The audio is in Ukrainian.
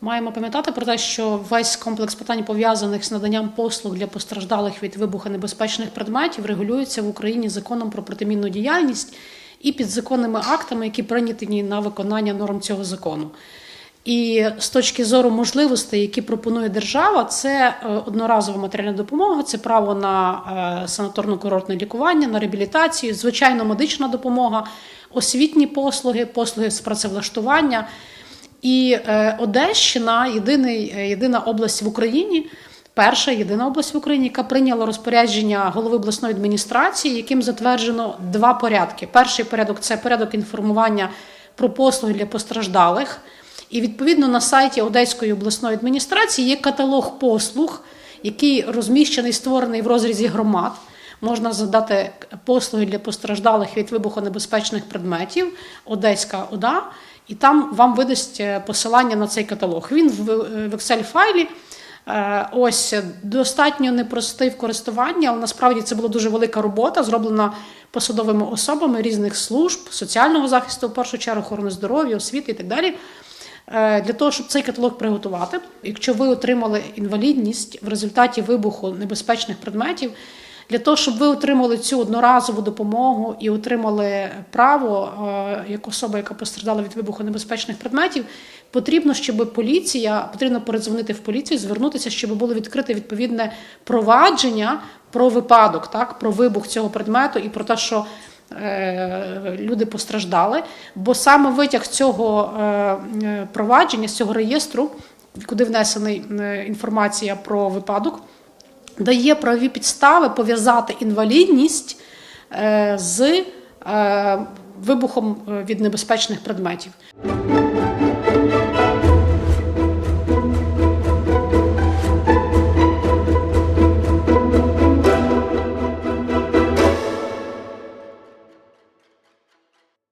Маємо пам'ятати про те, що весь комплекс питань пов'язаних з наданням послуг для постраждалих від вибухонебезпечних предметів регулюється в Україні законом про протимінну діяльність і підзаконними актами, які прийняті на виконання норм цього закону. І з точки зору можливостей, які пропонує держава, це е, одноразова матеріальна допомога, це право на е, санаторно-курортне лікування, на реабілітацію, звичайно, медична допомога, освітні послуги, послуги з працевлаштування. І е, Одещина єдиний, е, єдина область в Україні, перша єдина область в Україні, яка прийняла розпорядження голови обласної адміністрації, яким затверджено два порядки. Перший порядок це порядок інформування про послуги для постраждалих. І відповідно на сайті Одеської обласної адміністрації є каталог послуг, який розміщений, створений в розрізі громад. Можна задати послуги для постраждалих від вибухонебезпечних предметів, Одеська ОДА, і там вам видасть е, посилання на цей каталог. Він в в Excel-файлі. Е, Ось достатньо непростий в користуванні, але насправді це була дуже велика робота, зроблена посадовими особами різних служб, соціального захисту, в першу чергу, охорони здоров'я, освіти і так далі. Е, Для того, щоб цей каталог приготувати, якщо ви отримали інвалідність в результаті вибуху небезпечних предметів, для того, щоб ви отримали цю одноразову допомогу і отримали право е, як особа, яка постраждала від вибуху небезпечних предметів, потрібно, щоб поліція потрібно передзвонити в поліцію, звернутися, щоб було відкрите відповідне провадження про випадок, так про вибух цього предмету і про те, що е, люди постраждали. Бо саме витяг цього е, провадження, з цього реєстру, куди внесена інформація про випадок дає правові підстави пов'язати інвалідність е, з е, вибухом е, від небезпечних предметів.